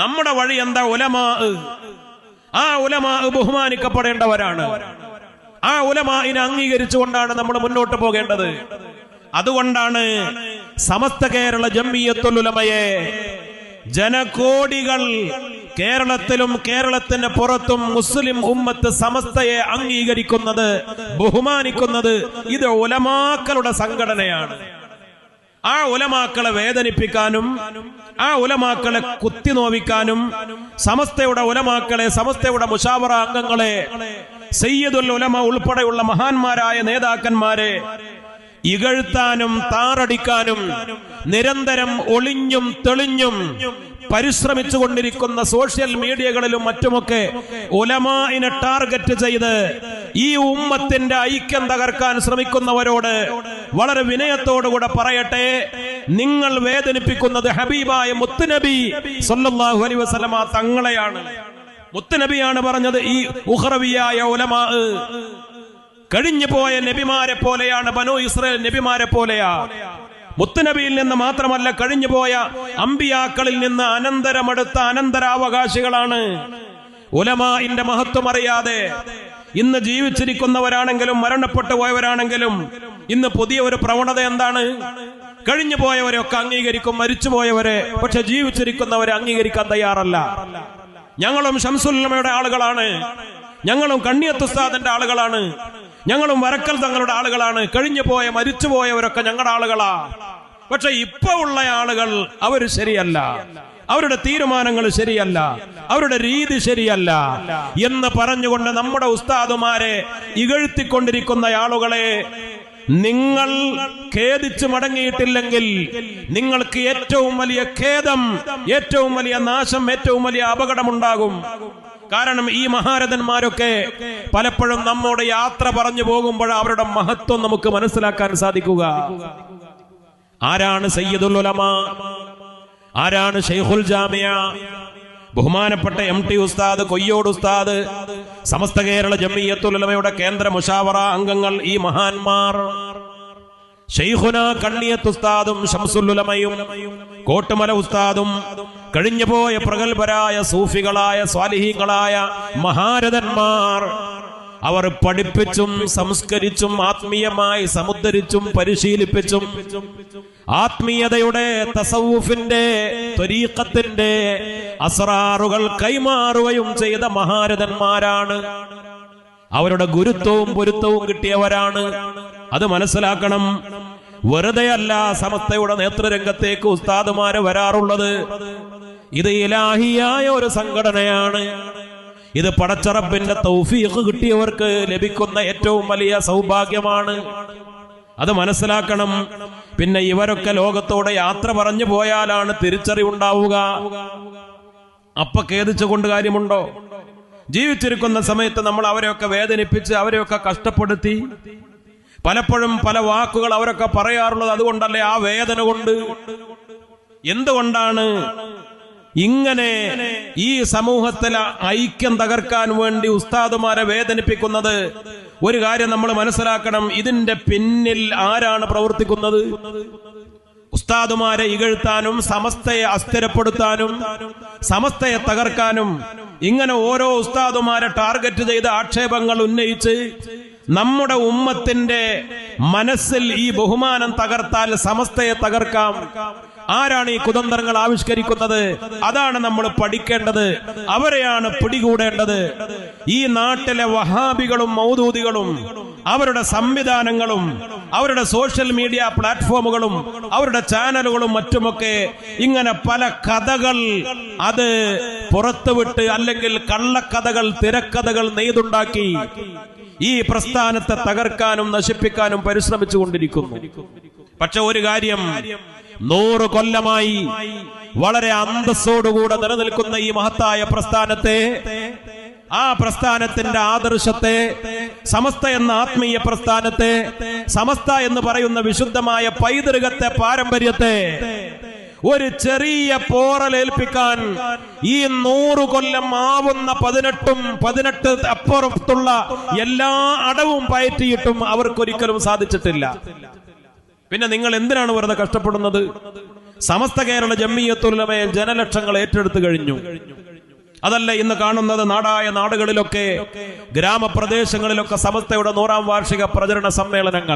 നമ്മുടെ വഴി എന്താ ഉലമാ? ആ ഉലമാ ബഹുമാനിക്കപ്പെടേണ്ടവരാണ്. ആ ഉലമാനെ അംഗീകരിച്ചുകൊണ്ടാണ് നമ്മൾ മുന്നോട്ട് പോകേണ്ടത്. അതുകൊണ്ടാണ് സമസ്ത കേരള ജമ്മിയത്തുലമയെ ജനകോടികൾ കേരളത്തിലും കേരളത്തിന് പുറത്തും മുസ്ലിം ഉമ്മത്ത് സമസ്തയെ അംഗീകരിക്കുന്നത് ബഹുമാനിക്കുന്നത് ഇത് ഉലമാക്കളുടെ സംഘടനയാണ്. ആ ഉലമാക്കളെ വേദനിപ്പിക്കാനും ആ ഉലമാക്കളെ കുത്തി നോവിക്കാനും സമസ്തയുടെ ഉലമാക്കളെ സമസ്തയുടെ മുഷാവറ അംഗങ്ങളെ സയ്യദുൽ ഉലമ ഉൾപ്പെടെയുള്ള മഹാന്മാരായ നേതാക്കന്മാരെ ഇകഴ്ത്താനും താറടിക്കാനും നിരന്തരം ഒളിഞ്ഞും തെളിഞ്ഞും പരിശ്രമിച്ചു കൊണ്ടിരിക്കുന്ന സോഷ്യൽ മീഡിയകളിലും മറ്റുമൊക്കെ ഉലമായിനെ ടാർഗറ്റ് ചെയ്ത് ഈ ഉമ്മത്തിന്റെ ഐക്യം തകർക്കാൻ ശ്രമിക്കുന്നവരോട് വളരെ വിനയത്തോടുകൂടെ പറയട്ടെ. നിങ്ങൾ വേദനിപ്പിക്കുന്നത് ഹബീബായ മുത്തുനബി സൊല്ലാഹു അലൈഹി വസല്ലമ തങ്ങളെയാണ്. മുത്തുനബിയാണ് പറഞ്ഞത് ഈ ഉഹ്റവിയായ ഉലമാ കഴിഞ്ഞു പോയ നബിമാരെ പോലെയാണ് ബനു ഇസ്രായേൽ നബിമാരെ പോലെയാ. മുത്തുനബിയിൽ നിന്ന് മാത്രമല്ല കഴിഞ്ഞുപോയ അമ്പിയാക്കളിൽ നിന്ന് അനന്തരമെടുത്ത അനന്തരാവകാശികളാണ്. ഉലമാന്റെ മഹത്വം അറിയാതെ ഇന്ന് ജീവിച്ചിരിക്കുന്നവരാണെങ്കിലും മരണപ്പെട്ടു പോയവരാണെങ്കിലും ഇന്ന് പുതിയ ഒരു പ്രവണത എന്താണ്? കഴിഞ്ഞു പോയവരെയൊക്കെ അംഗീകരിക്കും മരിച്ചുപോയവരെ പക്ഷെ ജീവിച്ചിരിക്കുന്നവരെ അംഗീകരിക്കാൻ തയ്യാറല്ല. ഞങ്ങളും ഷംസുല്ലമയുടെ ആളുകളാണ്. ഞങ്ങളും കണ്ണിയത്തുസ്താദിന്റെ ആളുകളാണ്. ഞങ്ങളും വരക്കൽ തങ്ങളുടെ ആളുകളാണ്. കഴിഞ്ഞു പോയ മരിച്ചുപോയവരൊക്കെ ഞങ്ങളുടെ ആളുകളാ. പക്ഷെ ഇപ്പൊ ഉള്ള ആളുകൾ അവർ ശരിയല്ല. അവരുടെ തീരുമാനങ്ങൾ ശരിയല്ല. അവരുടെ രീതി ശരിയല്ല. എന്ന് പറഞ്ഞുകൊണ്ട് നമ്മുടെ ഉസ്താദുമാരെ ഇകഴ്ത്തിക്കൊണ്ടിരിക്കുന്ന ആളുകളെ നിങ്ങൾ ഖേദിച്ചു മടങ്ങിയിട്ടില്ലെങ്കിൽ നിങ്ങൾക്ക് ഏറ്റവും വലിയ ഖേദം ഏറ്റവും വലിയ നാശം ഏറ്റവും വലിയ അപകടമുണ്ടാകും. കാരണം ഈ മഹാരഥന്മാരൊക്കെ പലപ്പോഴും നമ്മോട് യാത്ര പറഞ്ഞു പോകുമ്പോൾ അവരുടെ മഹത്വം നമുക്ക് മനസ്സിലാക്കാൻ സാധിക്കുക. ആരാണ് സയ്യദുൽ ഉലമ? ആരാണ് ഷെയ്ഖുൽ ജാമിയ? ബഹുമാനപ്പെട്ട എം ടി ഉസ്താദ് കൊയ്യോട് ഉസ്താദ് സമസ്ത കേരള ജമിയത്തുൽ ഉലമയുടെ കേന്ദ്ര മുഷാവറ അംഗങ്ങൾ ഈ മഹാന്മാർ. ഷെയ്ഖുന കണ്ണിയത്ത് ഉസ്താദും ഷംസുല്ലുലമയും കോട്ടുമല ഉസ്താദും കഴിഞ്ഞുപോയ പ്രഗത്ഭരായ സൂഫികളായ സ്വാലിഹീങ്ങളായ മഹാരഥന്മാർ അവർ പഠിപ്പിച്ചും സംസ്കരിച്ചും ആത്മീയമായി സമുദ്ധരിച്ചും പരിശീലിപ്പിച്ചും ആത്മീയതയുടെ തസവുഫിന്റെ ത്വരീക്കത്തിന്റെ അസറാറുകൾ കൈമാറുകയും ചെയ്ത മഹാരഥന്മാരാണ്. അവരുടെ ഗുരുത്വവും പൊരുത്തവും കിട്ടിയവരാണ്. അത് മനസ്സിലാക്കണം. വെറുതെയല്ല സമസ്തയുടെ നേതൃരംഗത്തേക്ക് ഉസ്താദുമാര് വരാറുള്ളത്. ഇത് ഇലാഹിയായ ഒരു സംഘടനയാണ്. ഇത് പടച്ചറപ്പിന്റെ തൗഫീഖ് കിട്ടിയവർക്ക് ലഭിക്കുന്ന ഏറ്റവും വലിയ സൗഭാഗ്യമാണ്. അത് മനസ്സിലാക്കണം. പിന്നെ ഇവരൊക്കെ ലോകത്തോടെ യാത്ര പറഞ്ഞു പോയാലാണ് തിരിച്ചറിവുണ്ടാവുക. അപ്പൊ ഖേദിച്ചുകൊണ്ട് കാര്യമുണ്ടോ? ജീവിച്ചിരിക്കുന്ന സമയത്ത് നമ്മൾ അവരെയൊക്കെ വേദനിപ്പിച്ച് അവരെയൊക്കെ കഷ്ടപ്പെടുത്തി പലപ്പോഴും പല വാക്കുകൾ അവരൊക്കെ പറയാറുള്ളത് അതുകൊണ്ടല്ലേ ആ വേദന കൊണ്ട്? എന്തുകൊണ്ടാണ് ഇങ്ങനെ ഈ സമൂഹത്തിലെ ഐക്യം തകർക്കാൻ വേണ്ടി ഉസ്താദുമാരെ വേദനിപ്പിക്കുന്നത്? ഒരു കാര്യം നമ്മൾ മനസ്സിലാക്കണം ഇതിന്റെ പിന്നിൽ ആരാണ് പ്രവർത്തിക്കുന്നത്? ഉസ്താദുമാരെ ഇകഴ്ത്താനും സമസ്തയെ അസ്ഥിരപ്പെടുത്താനും സമസ്തയെ തകർക്കാനും ഇങ്ങനെ ഓരോ ഉസ്താദുമാരെ ടാർഗറ്റ് ചെയ്ത് ആക്ഷേപങ്ങൾ ഉന്നയിച്ച് നമ്മുടെ ഉമ്മത്തിന്റെ മനസ്സിൽ ഈ ബഹുമാനം തകർത്താൽ സമസ്തയെ തകർക്കാം. ആരാണ് ഈ കുതന്ത്രങ്ങൾ ആവിഷ്കരിക്കുന്നത്? അതാണ് നമ്മൾ പഠിക്കേണ്ടത്. അവരെയാണ് പിടികൂടേണ്ടത്. ഈ നാട്ടിലെ വഹാബികളും മൗദൂദികളും അവരുടെ സംവിധാനങ്ങളും അവരുടെ സോഷ്യൽ മീഡിയ പ്ലാറ്റ്ഫോമുകളും അവരുടെ ചാനലുകളും മറ്റുമൊക്കെ ഇങ്ങനെ പല കഥകൾ അത് പുറത്തുവിട്ട് അല്ലെങ്കിൽ കള്ളക്കഥകൾ തിരക്കഥകൾ നെയ്തുണ്ടാക്കി ഈ പ്രസ്ഥാനത്തെ തകർക്കാനും നശിപ്പിക്കാനും പരിശ്രമിച്ചു കൊണ്ടിരിക്കുന്നു പക്ഷെ ഒരു കാര്യം നൂറ് കൊല്ലമായി വളരെ അന്തസ്സോടുകൂടെ നിലനിൽക്കുന്ന ഈ മഹത്തായ പ്രസ്ഥാനത്തെ ആ പ്രസ്ഥാനത്തിന്റെ ആദർശത്തെ സമസ്ത എന്ന ആത്മീയ പ്രസ്ഥാനത്തെ സമസ്ത എന്ന് പറയുന്ന വിശുദ്ധമായ പൈതൃകത്തെ പാരമ്പര്യത്തെ ഒരു ചെറിയ പോറലേൽപ്പിക്കാൻ ഈ നൂറു കൊല്ലം ആവുന്ന പതിനെട്ടും പതിനെട്ട് അപ്പുറത്തുള്ള എല്ലാ അടവും പയറ്റിയിട്ടും അവർക്കൊരിക്കലും സാധിച്ചിട്ടില്ല. പിന്നെ നിങ്ങൾ എന്തിനാണ് വെറുതെ കഷ്ടപ്പെടുന്നത്? സമസ്ത കേരള ജമ്മിയത്തുലമയിൽ ജനലക്ഷങ്ങൾ ഏറ്റെടുത്തു കഴിഞ്ഞു. അതല്ല ഇന്ന് കാണുന്നത് നാടായ നാടുകളിലൊക്കെ ഗ്രാമപ്രദേശങ്ങളിലൊക്കെ സമസ്തയുടെ നൂറാം വാർഷിക പ്രചരണ സമ്മേളനങ്ങൾ.